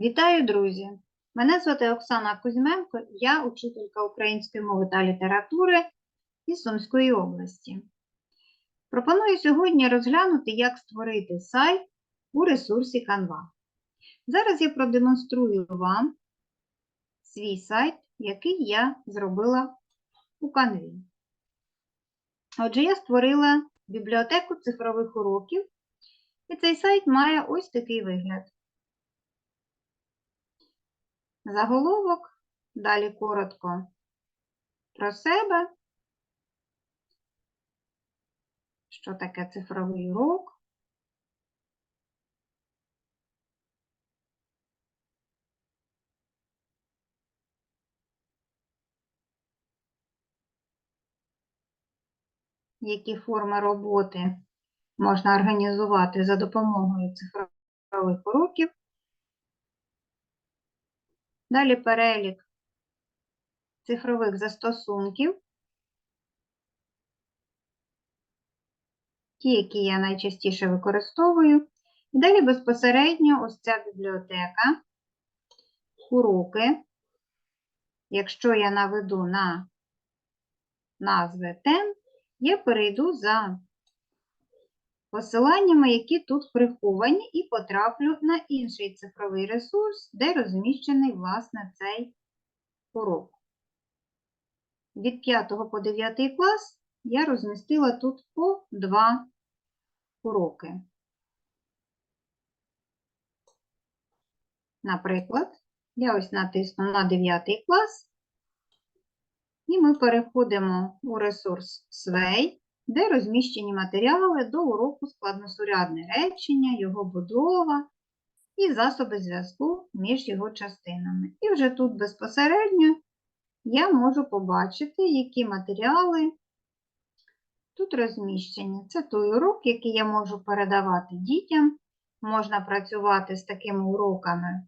Вітаю, друзі! Мене звати Оксана Кузьменко, я учителька української мови та літератури із Сумської області. Пропоную сьогодні розглянути, як створити сайт у ресурсі Canva. Зараз я продемонструю вам свій сайт, який я зробила у Canva. Отже, я створила бібліотеку цифрових уроків, і цей сайт має ось такий вигляд. Заголовок, далі коротко про себе, що таке цифровий урок. Які форми роботи можна організувати за допомогою цифрових уроків. Далі перелік цифрових застосунків, ті, які я найчастіше використовую. І далі безпосередньо ось ця бібліотека, уроки. Якщо я наведу на назви тем, я перейду за посиланнями, які тут приховані, і потраплю на інший цифровий ресурс, де розміщений, власне, цей урок. Від 5 по 9 клас я розмістила тут по два уроки. Наприклад, я ось натисну на 9 клас, і ми переходимо у ресурс Sway, де розміщені матеріали до уроку складносурядне речення, його будова і засоби зв'язку між його частинами. І вже тут безпосередньо я можу побачити, які матеріали тут розміщені. Це той урок, який я можу передавати дітям. Можна працювати з такими уроками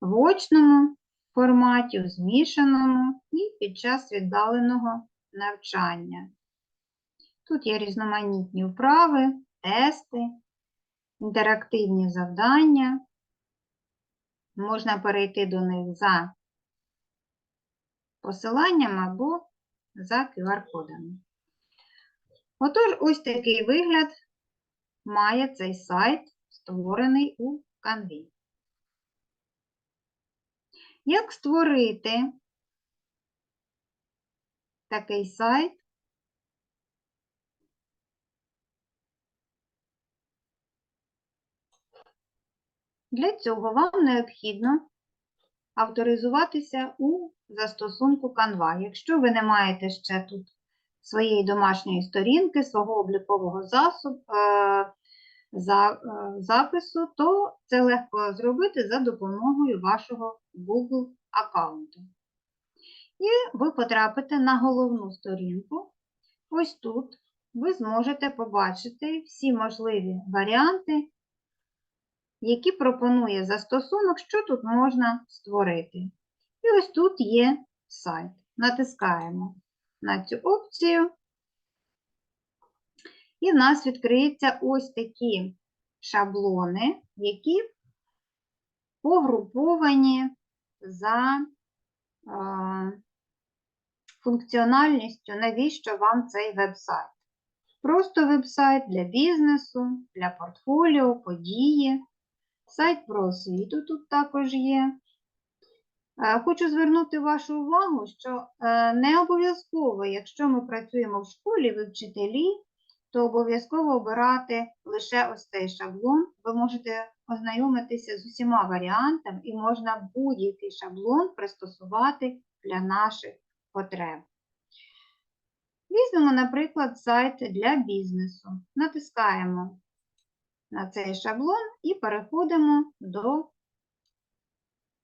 в очному форматі, у змішаному і під час віддаленого навчання. Тут є різноманітні вправи, тести, інтерактивні завдання. Можна перейти до них за посиланням або за QR-кодами. Отож, ось такий вигляд має цей сайт, створений у Canva. Як створити такий сайт? Для цього вам необхідно авторизуватися у застосунку Canva. Якщо ви не маєте ще тут своєї домашньої сторінки, свого облікового засобу, за, е, запису, то це легко зробити за допомогою вашого Google аккаунту. І ви потрапите на головну сторінку. Ось тут ви зможете побачити всі можливі варіанти, які пропонує застосунок, що тут можна створити. І ось тут є сайт. Натискаємо на цю опцію. І в нас відкриються ось такі шаблони, які погруповані за функціональністю, навіщо вам цей веб-сайт. Просто веб-сайт для бізнесу, для портфоліо, події, сайт про освіту тут також є. Е, хочу звернути вашу увагу, що е, не обов'язково, якщо ми працюємо в школі, ви вчителі, то обов'язково обирати лише ось цей шаблон. Ви можете ознайомитися з усіма варіантами і можна будь-який шаблон пристосувати для наших потреб. Візьмемо, наприклад, сайт для бізнесу. Натискаємо на цей шаблон і переходимо до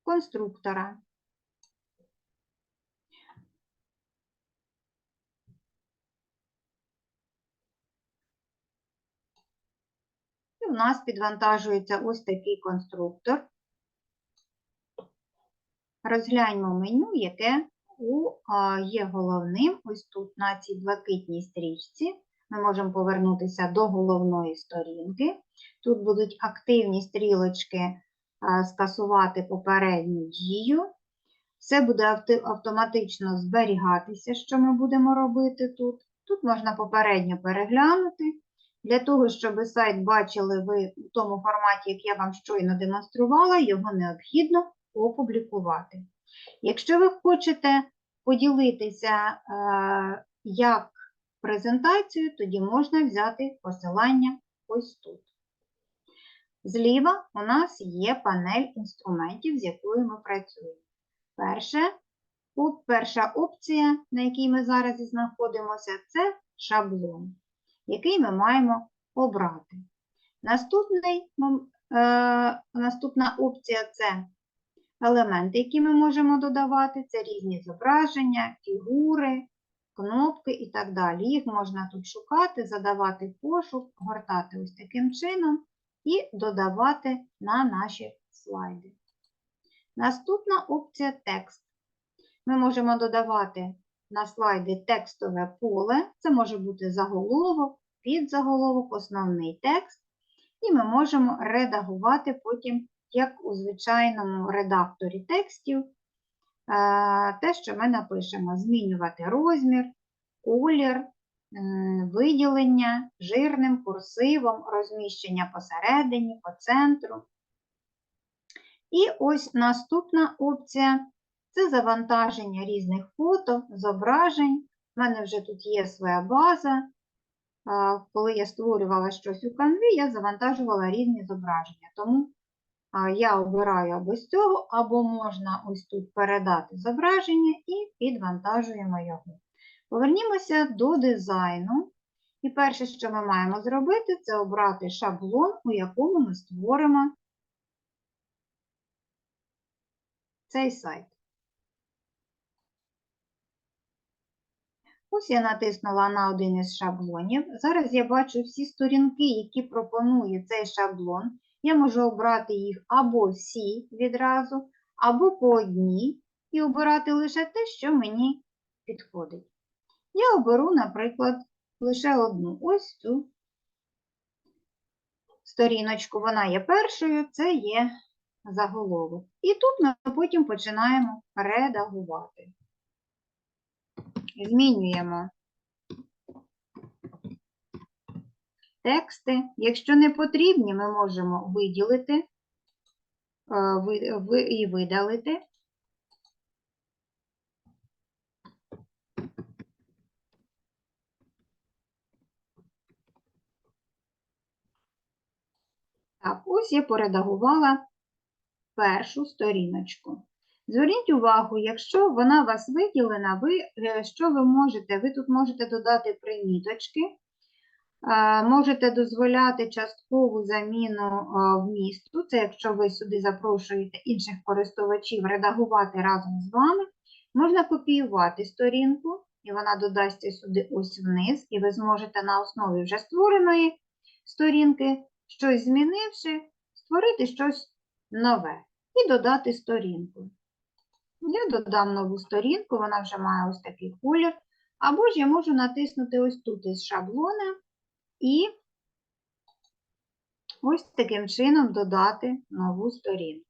конструктора. І в нас підвантажується ось такий конструктор. Розгляньмо меню, яке у, є головним. Ось тут на цій блакитній стрічці. Ми можемо повернутися до головної сторінки. Тут будуть активні стрілочки скасувати попередню дію. Все буде автоматично зберігатися, що ми будемо робити тут. Тут можна попередньо переглянути. Для того, щоб сайт бачили ви у тому форматі, як я вам щойно демонструвала, його необхідно опублікувати. Якщо ви хочете поділитися е, як презентацію, тоді можна взяти посилання ось тут. Зліва у нас є панель інструментів, з якою ми працюємо. Перше, перша опція, на якій ми зараз знаходимося, це шаблон, який ми маємо обрати. Наступний, е, наступна опція це елементи, які ми можемо додавати. Це різні зображення, фігури, кнопки і так далі. Їх можна тут шукати, задавати пошук, гортати ось таким чином і додавати на наші слайди. Наступна опція текст. Ми можемо додавати на слайди текстове поле. Це може бути заголовок, підзаголовок, основний текст. І ми можемо редагувати потім, як у звичайному редакторі текстів, те, що ми напишемо, змінювати розмір, колір, виділення жирним, курсивом, розміщення посередині, по центру. І ось наступна опція це завантаження різних фото, зображень. У мене вже тут є своя база. Коли я створювала щось у Canvі, я завантажувала різні зображення. Тому я обираю або з цього, або можна ось тут передати зображення і підвантажуємо його. Повернімося до дизайну. І перше, що ми маємо зробити, це обрати шаблон, у якому ми створимо цей сайт. Ось я натиснула на один із шаблонів. Зараз я бачу всі сторінки, які пропонує цей шаблон. Я можу обрати їх або всі відразу, або по одній, і обирати лише те, що мені підходить. Я оберу, наприклад, лише одну ось цю сторіночку. Вона є першою, це є заголовок. І тут ми потім починаємо редагувати. Змінюємо тексти. Якщо не потрібні, ми можемо виділити е, і видалити. Так, ось я поредагувала першу сторіночку. Зверніть увагу, якщо вона у вас виділена, ви, е, що ви можете? Ви тут можете додати приміточки, можете дозволяти часткову заміну е, вмісту, це якщо ви сюди запрошуєте інших користувачів редагувати разом з вами. Можна копіювати сторінку, і вона додасться сюди ось вниз, і ви зможете на основі вже створеної сторінки, щось змінивши, створити щось нове і додати сторінку. Я додам нову сторінку, вона вже має ось такий колір. Або ж я можу натиснути ось тут із шаблона і ось таким чином додати нову сторінку.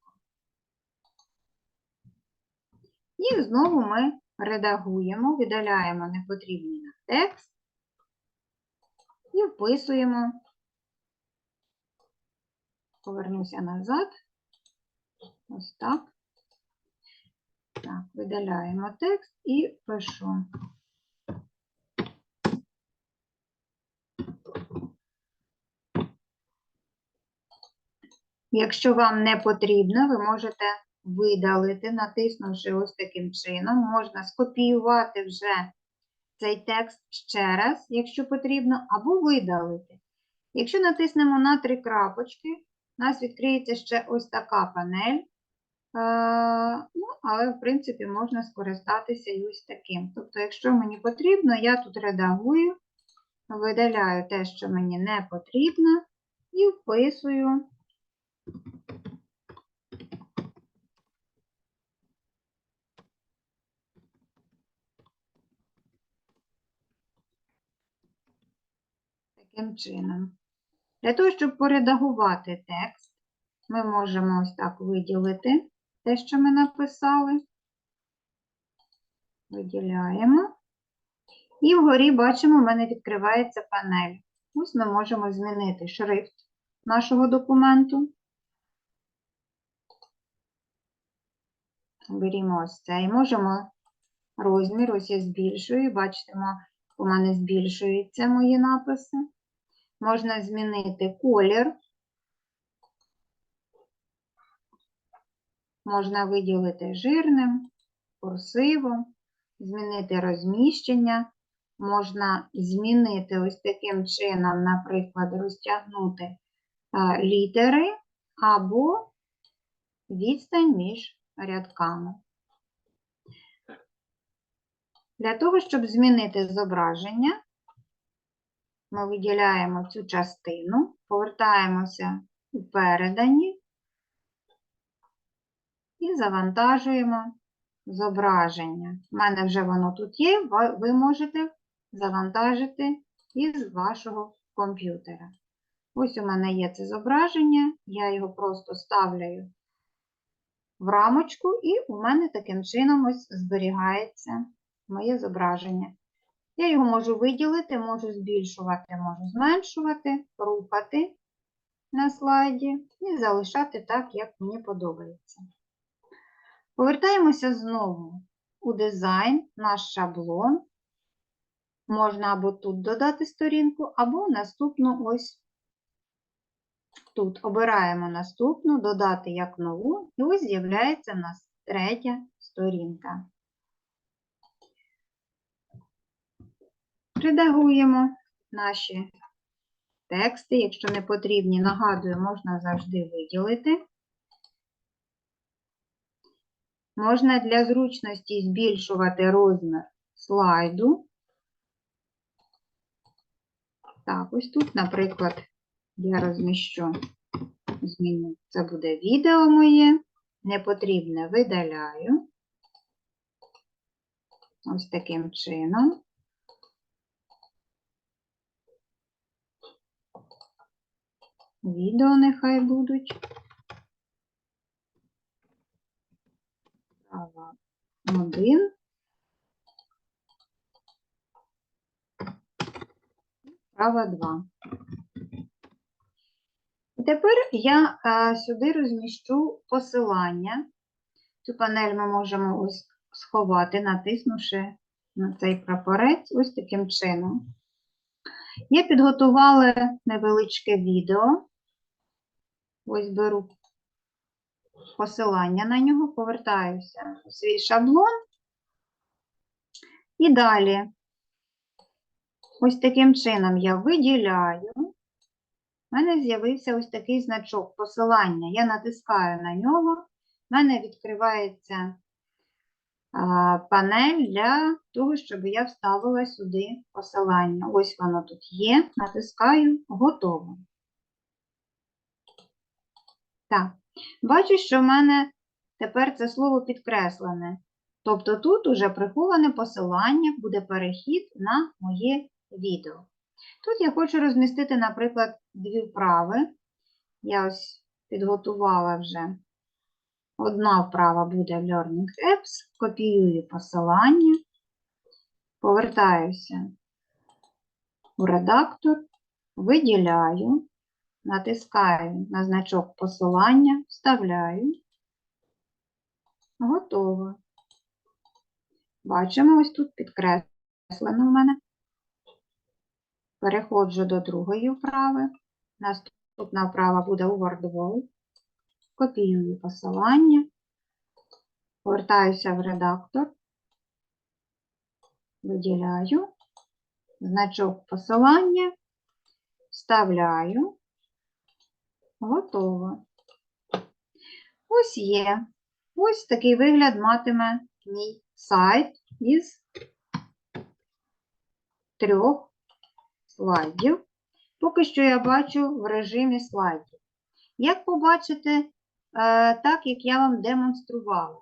І знову ми редагуємо, видаляємо непотрібний нам текст і вписуємо. Повернуся назад. Ось так. Так, видаляємо текст і пишу. Якщо вам не потрібно, ви можете видалити, натиснувши ось таким чином. Можна скопіювати вже цей текст ще раз, якщо потрібно, або видалити. Якщо натиснемо на три крапочки, у нас відкриється ще ось така панель. Е, Ну, але, в принципі, можна скористатися і ось таким. Тобто, якщо мені потрібно, я тут редагую, видаляю те, що мені не потрібно, і вписую. Таким чином. Для того, щоб поредагувати текст, ми можемо ось так виділити те, що ми написали. Виділяємо. І вгорі бачимо, в мене відкривається панель. Ось ми можемо змінити шрифт нашого документу. Берімо ось цей. Можемо розмір, ось я збільшую. Бачите, у мене збільшуються мої написи. Можна змінити колір. Можна виділити жирним, курсивом, змінити розміщення. Можна змінити ось таким чином, наприклад, розтягнути е, літери або відстань між рядками. Для того, щоб змінити зображення, ми виділяємо цю частину, повертаємося у передані і завантажуємо зображення. У мене вже воно тут є, ви можете завантажити із вашого комп'ютера. Ось у мене є це зображення, я його просто ставлю в рамочку, і у мене таким чином ось зберігається моє зображення. Я його можу виділити, можу збільшувати, можу зменшувати, рухати на слайді і залишати так, як мені подобається. Повертаємося знову у дизайн, наш шаблон. Можна або тут додати сторінку, або наступну ось тут. Обираємо наступну, додати як нову, і ось з'являється в нас третя сторінка. Редагуємо наші тексти. Якщо не потрібні, нагадую, можна завжди виділити. Можна для зручності збільшувати розмір слайду. Так, ось тут, наприклад, я розміщу, зміню. Це буде відео моє. Непотрібне видаляю. Ось таким чином. Відео нехай будуть. Один. Права два. Тепер я е, сюди розміщу посилання. Цю панель ми можемо ось сховати, натиснувши на цей прапорець ось таким чином. Я підготувала невеличке відео. Ось беру посилання на нього, повертаюся у свій шаблон. І далі, ось таким чином я виділяю. У мене з'явився ось такий значок посилання. Я натискаю на нього, в мене відкривається панель для того, щоб я вставила сюди посилання. Ось воно тут є. Натискаю готово. Так, бачу, що в мене тепер це слово підкреслене. Тобто тут уже приховане посилання, буде перехід на моє відео. Тут я хочу розмістити, наприклад, дві вправи. Я ось підготувала вже. Одна вправа буде в Learning Apps, копіюю посилання, повертаюся у редактор, виділяю, натискаю на значок посилання, вставляю. Готово. Бачимо, ось тут підкреслено в мене. Переходжу до другої вправи. Наступна вправа буде у WordWall. Копіюю посилання, повертаюся в редактор, виділяю, значок посилання, вставляю, готово. Ось є. Ось такий вигляд матиме мій сайт із трьох слайдів. Поки що я бачу в режимі слайдів. Як побачите, е, так як я вам демонструвала.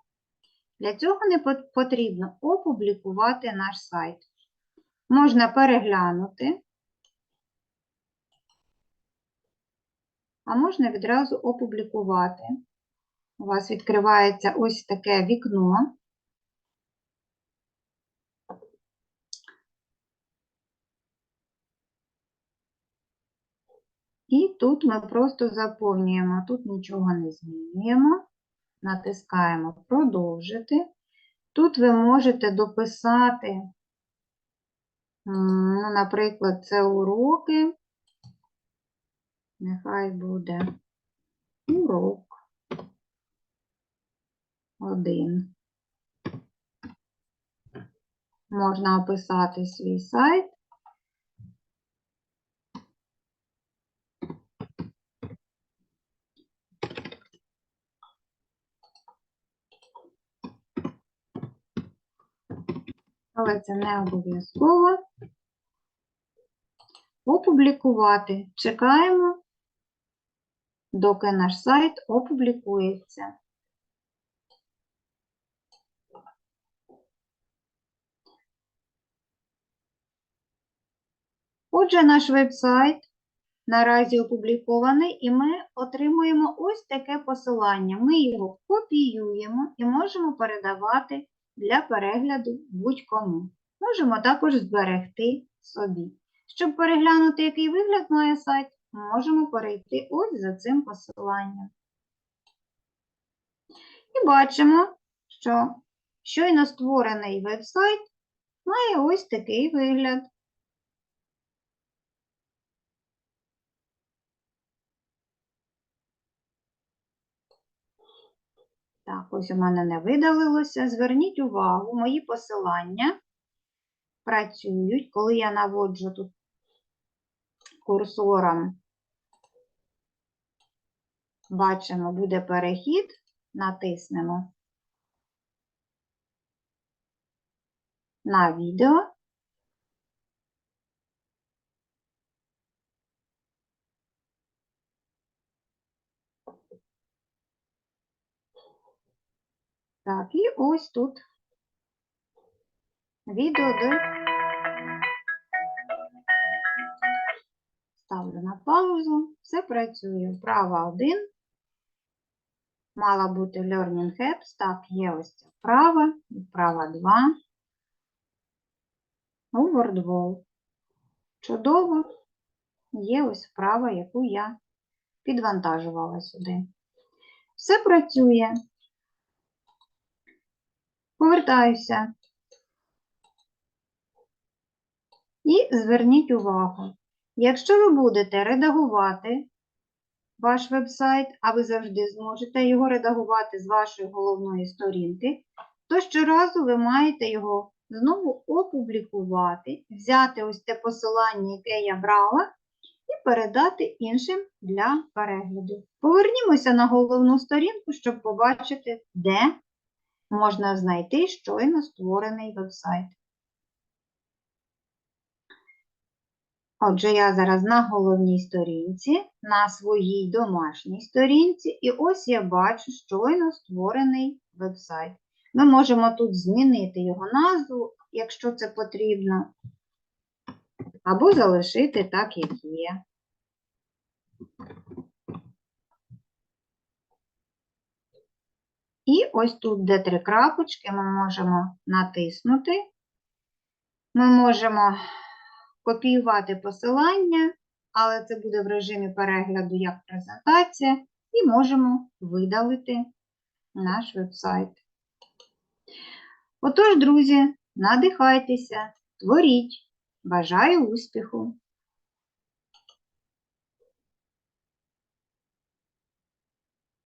Для цього не потрібно опублікувати наш сайт. Можна переглянути. а можна відразу опублікувати. У вас відкривається ось таке вікно. І тут ми просто заповнюємо, тут нічого не змінюємо, натискаємо продовжити. Тут ви можете дописати, ну, наприклад, це уроки. Нехай буде урок один. Можна описати свій сайт. Але це не обов'язково. Опублікувати. Чекаємо, доки наш сайт опублікується. Отже, наш веб-сайт наразі опублікований, і ми отримуємо ось таке посилання. Ми його копіюємо і можемо передавати для перегляду будь-кому. Можемо також зберегти собі. Щоб переглянути, який вигляд має сайт, можемо перейти ось за цим посиланням. І бачимо, що щойно створений веб-сайт має ось такий вигляд. Так, ось у мене не видалилося. Зверніть увагу, мої посилання працюють, коли я наводжу тут курсором, бачимо, буде перехід, натиснемо на відео. Так, і ось тут відео, де ставлю на паузу, все працює. Вправа 1. Мала бути Learning Apps. Так, є ось ця вправа, вправа 2. У WordWall. Чудово. Є ось вправа, яку я підвантажувала сюди. Все працює. Повертаюся. І зверніть увагу, якщо ви будете редагувати ваш веб-сайт, а ви завжди зможете його редагувати з вашої головної сторінки, то щоразу ви маєте його знову опублікувати, взяти ось те посилання, яке я брала, і передати іншим для перегляду. Повернімося на головну сторінку, щоб побачити, де можна знайти щойно створений веб-сайт. Отже, я зараз на головній сторінці, на своїй домашній сторінці, і ось я бачу щойно створений веб-сайт. Ми можемо тут змінити його назву, якщо це потрібно, або залишити так, як є. І ось тут, де три крапочки, ми можемо натиснути. Ми можемо копіювати посилання, але це буде в режимі перегляду як презентація, і можемо видалити наш веб-сайт. Отож, друзі, надихайтеся, творіть. Бажаю успіху!